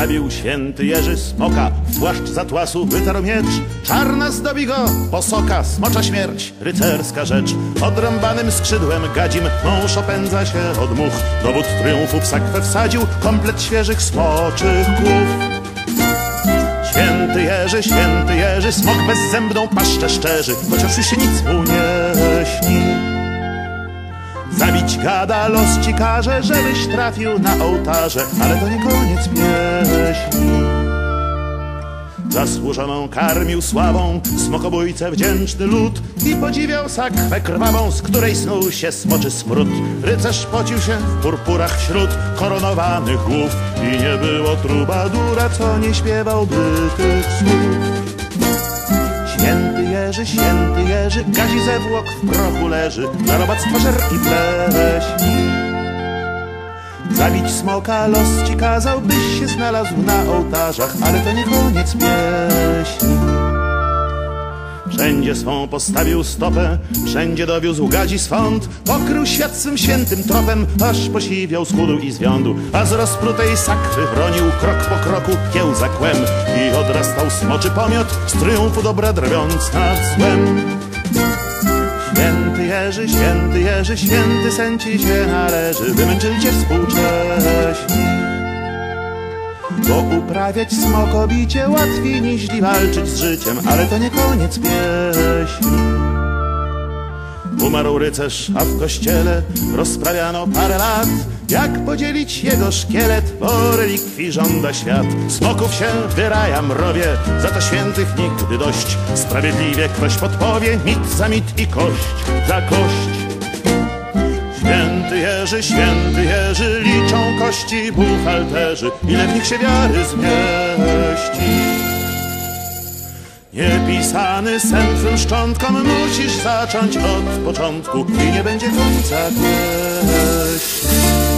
Zabił święty Jerzy Smoka, w płaszcz zatłasu wytarł miecz. Czarna zdobi go posoka, smocza śmierć, rycerska rzecz. Odrąbanym skrzydłem gadzim mąż opędza się od much. Dowód triumfu w sakwę wsadził, komplet świeżych smoczych głów. Święty Jerzy, święty Jerzy, smok bezzębną paszczę szczerzy, chociaż już się nic mu nie śni. Zabić gada los ci każe, żebyś trafił na ołtarze, ale to nie koniec pieśni. Zasłużoną karmił sławą smokobójce wdzięczny lud i podziwiał sakwę krwawą, z której snuł się smoczy smród. Rycerz pocił się w purpurach wśród koronowanych głów i nie było trubadura, co nie śpiewałby tych słów. Święty Jerzy, święty Jerzy, gazi zewłok w prochu leży, na robactwo żer i pleśni. Smoka los ci kazał, byś się znalazł na ołtarzach, ale to nie koniec pieśni. Wszędzie swą postawił stopę, wszędzie dowiózł gadzi swąd, pokrył świat swym świętym tropem, aż posiwiał, schudł i zwiądu, a z rozprutej sakwy bronił krok po kroku kiełza kłem i odrastał smoczy pomiot, z triumfu dobra drwiąc nad złem. Jerzy, święty Jerzy, święty sen ci się należy, wymęczycie współcześni. Bo uprawiać smokobicie łatwiej niż walczyć z życiem, ale to nie koniec pieśni. Umarł rycerz, a w kościele rozprawiano parę lat, jak podzielić jego szkielet, bo relikwii żąda świat. Smoków się wyraja mrowie, za to świętych nigdy dość. Sprawiedliwie ktoś podpowie, mit za mit i kość za kość. Święty Jerzy, święty Jerzy, liczą kości buchalterzy, ile w nich się wiary zmieści. Niepisany sen twym szczątkom musisz zacząć od początku i nie będzie końca pieśni.